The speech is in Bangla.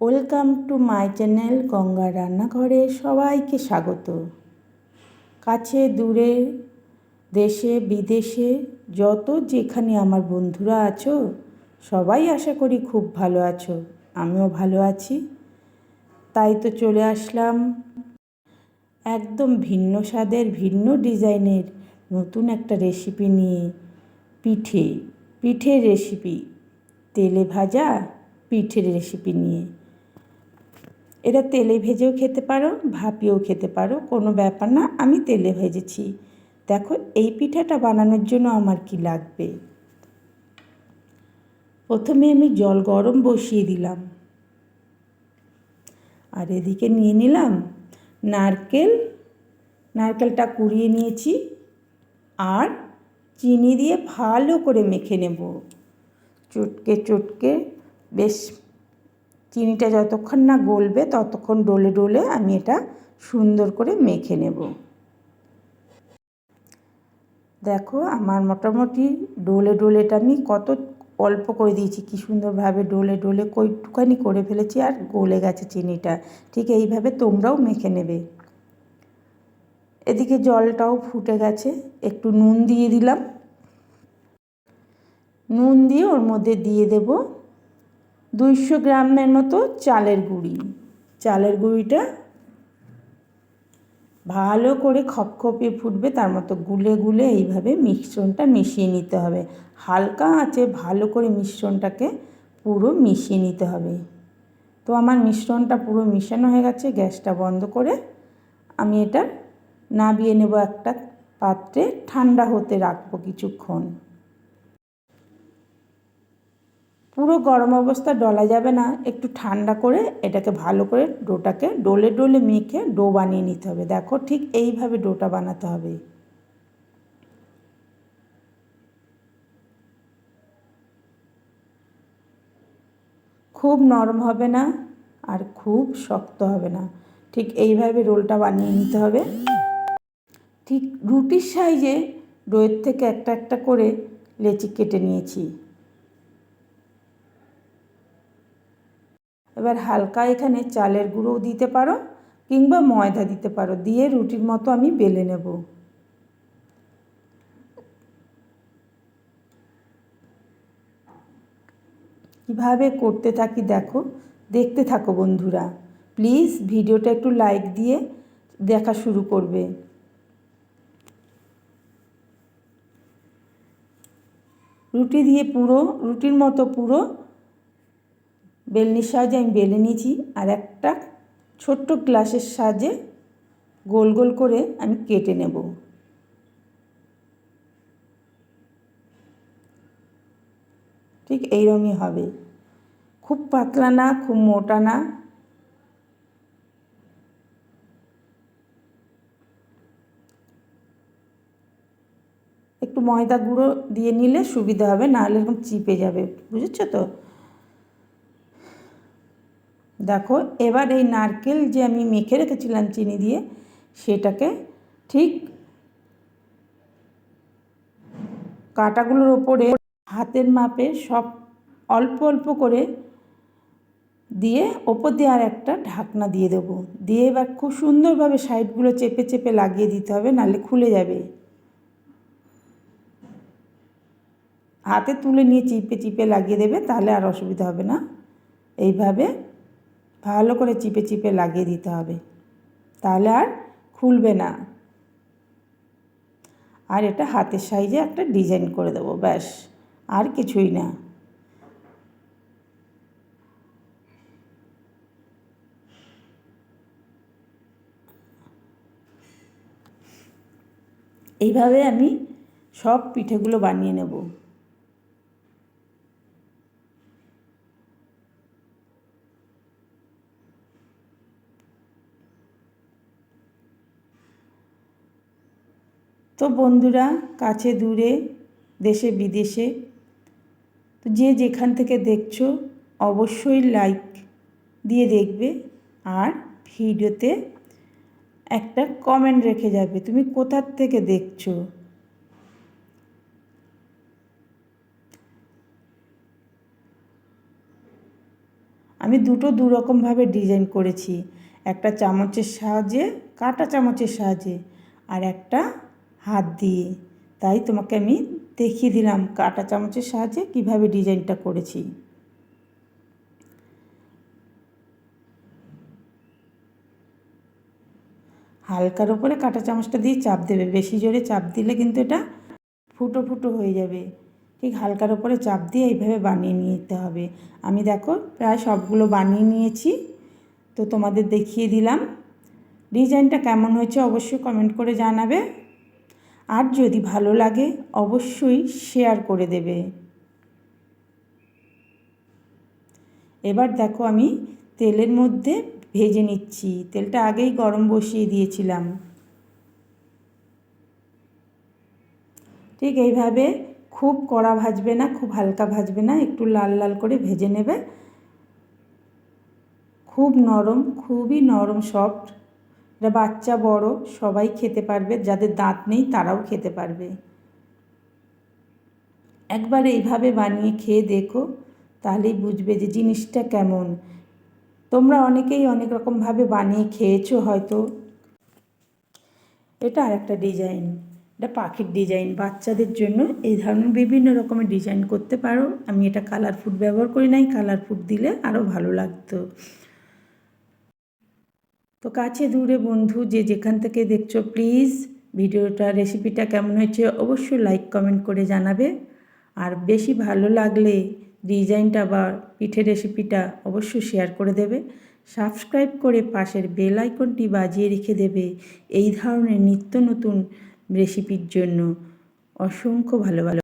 Welcome to my channel Ganga রান্নাঘরে সবাইকে স্বাগত। কাছে, দূরে, দেশে, বিদেশে, যত যেখানে আমার বন্ধুরা আছো, সবাই আশা করি খুব ভালো আছো। আমিও ভালো আছি। তাই তো চলে আসলাম একদম ভিন্ন স্বাদের, ভিন্ন ডিজাইনের নতুন একটা রেসিপি নিয়ে। পিঠে, পিঠের রেসিপি তেলে ভাজা, পিঠের রেসিপি নিয়ে। এটা তেলে ভেজেও খেতে পারো, ভাপিয়েও খেতে পারো, কোনো ব্যাপার না, আমি তেলে ভেজেছি। দেখো, এই পিঠাটা বানানোর জন্য আমার কি লাগবে? প্রথমে আমি জল গরম বসিয়ে দিলাম। আর এদিকে নিয়ে নিলাম নারকেল। নারকেলটা কুড়িয়ে নিয়েছি। আর চিনি দিয়ে ভালো করে মেখে নেব। চটকে চটকে, বেশ চিনিটা যতক্ষণ না গলবে ততক্ষণ ডলে ডলে আমি এটা সুন্দর করে মেখে নেব। দেখো আমার মোটামুটি ডোলে ডোলেটা আমি কত অল্প করে দিয়েছি, কি সুন্দরভাবে ডোলে ডোলে কইটুখানি করে ফেলেছি আর গলে গেছে চিনিটা। ঠিক এইভাবে তোমরাও মেখে নেবে। এদিকে জলটাও ফুটে গেছে, একটু নুন দিয়ে দিলাম। নুন দিয়ে ওর মধ্যে দিয়ে দেব দুইশো গ্রামের মতো চালের গুঁড়ি। চালের গুঁড়িটা ভালো করে খপখপিয়ে ফুটবে, তার মতো গুলে গুলে এইভাবে মিশ্রণটা মিশিয়ে নিতে হবে। হালকা আঁচে ভালো করে মিশ্রণটাকে পুরো মিশিয়ে নিতে হবে। তো আমার মিশ্রণটা পুরো মিশানো হয়ে গেছে, গ্যাসটা বন্ধ করে আমি এটা নাবিয়ে নেব একটা পাত্রে। ঠান্ডা হতে রাখব কিছুক্ষণ। পুরো গরম অবস্থা ডলা যাবে না। একটু ঠান্ডা করে এটাকে ভালো করে ডোটাকে ডোলে ডোলে মেখে ডো বানিয়ে নিতে হবে। দেখো ঠিক এইভাবে ডোটা বানাতে হবে। খুব নরম হবে না আর খুব শক্ত হবে না। ঠিক এইভাবে রোলটা বানিয়ে নিতে হবে। ঠিক রুটির সাইজে ডোয়ের থেকে একটা একটা করে লেচি কেটে নিয়েছি। এবার হালকা এখানে চালের গুঁড়োও দিতে পারো কিংবা ময়দা দিতে পারো, দিয়ে রুটির মতো আমি বেলে নেব। কীভাবে করতে থাকি দেখো, দেখতে থাকো বন্ধুরা। প্লিজ ভিডিওটা একটু লাইক দিয়ে দেখা শুরু করবে। রুটি দিয়ে পুরো, রুটির মতো পুরো বেলনির সাহায্যে আমি বেলে নিয়েছি আর একটা ছোট্ট গ্লাসের সাহায্যে গোল গোল করে আমি কেটে নেব। ঠিক এইরকমই হবে। খুব পাতলা না, খুব মোটা না। একটু ময়দা গুঁড়ো দিয়ে নিলে সুবিধা হবে, নাহলে এরকম চিপে যাবে, বুঝেছ তো? দেখো, এবার এই নারকেল যে আমি মেখে রেখেছিলাম চিনি দিয়ে, সেটাকে ঠিক কাটাগুলোর ওপরে হাতের মাপে সব অল্প অল্প করে দিয়ে ওপর দিয়ে আর একটা ঢাকনা দিয়ে দেবো। দিয়ে এবার খুব সুন্দরভাবে সাইডগুলো চেপে চেপে লাগিয়ে দিতে হবে, নাহলে খুলে যাবে। হাতে তুলে নিয়ে চিপে চিপে লাগিয়ে দেবে, তাহলে আর অসুবিধা হবে না। এইভাবে ভালো করে চিপে চিপে লাগিয়ে দিতে হবে। তাহলে আর খুলবে না। আর এটা হাতের সাইজে একটা ডিজাইন করে দেবো, ব্যাস, আর কিছুই না। এইভাবে আমি সব পিঠেগুলো বানিয়ে নেব। তো বন্ধুরা, কাছে দূরে, দেশে বিদেশে, তো যে যেখান থেকে দেখছ, অবশ্যই লাইক দিয়ে দেখবে আর ভিডিওতে একটা কমেন্ট রেখে যাবে, তুমি কোথার থেকে দেখছ? আমি দুটো দু রকমভাবে ডিজাইন করেছি, একটা চামচের সাহায্যে, কাঁটা চামচের সাহায্যে, আর একটা হাত দিয়ে। তাই তোমাকে আমি দেখিয়ে দিলাম কাঁটা চামচের সাহায্যে কীভাবে ডিজাইনটা করেছি। হালকার ওপরে কাঁটা চামচটা দিয়ে চাপ দেবে। বেশি জোরে চাপ দিলে কিন্তু এটা ফুটো ফুটো হয়ে যাবে। ঠিক হালকার ওপরে চাপ দিয়ে এইভাবে বানিয়ে নিতে হবে। আমি দেখো প্রায় সবগুলো বানিয়ে নিয়েছি। তো তোমাদের দেখিয়ে দিলাম। ডিজাইনটা কেমন হয়েছে অবশ্যই কমেন্ট করে জানাবে। আর যদি ভালো লাগে, অবশ্যই শেয়ার করে দেবে। এবার দেখো আমি তেলের মধ্যে ভেজে নিচ্ছি। তেলটা আগেই গরম বসিয়ে দিয়েছিলাম। ঠিক এইভাবে খুব কড়া ভাজবে না, খুব হালকা ভাজবে না, একটু লাল লাল করে ভেজে নেবে। খুব নরম, খুবই নরম সফট এটা বাচ্চা, বড়, সবাই খেতে পারবে, যাদের দাঁত নেই তারাও খেতে পারবে। একবার এইভাবে বানিয়ে খেয়ে দেখো, তাহলেই বুঝবে যে জিনিসটা কেমন। তোমরা অনেকেই অনেক রকমভাবে বানিয়ে খেয়েছো হয়তো। এটা আর একটা ডিজাইন। এটা পাখির ডিজাইন। বাচ্চাদের জন্য এই ধরনের বিভিন্ন রকমের ডিজাইন করতে পারো। আমি এটা কালার ফুড ব্যবহার করি নাই। কালার ফুড দিলে আরও ভালো লাগতো। তো কাছে দূরে বন্ধু, যে যেখান থেকে দেখছ প্লিজ ভিডিওটা রেসিপিটা কেমন হয়েছে অবশ্যই লাইক কমেন্ট করে জানাবে। আর বেশি ভালো লাগলে ডিজাইনটা বা পিঠে রেসিপিটা অবশ্যই শেয়ার করে দেবে। সাবস্ক্রাইব করে পাশের বেল আইকনটি বাজিয়ে রেখে দেবে এই ধরনের নিত্য নতুন রেসিপির জন্য। অসংখ্য ভালো ভালো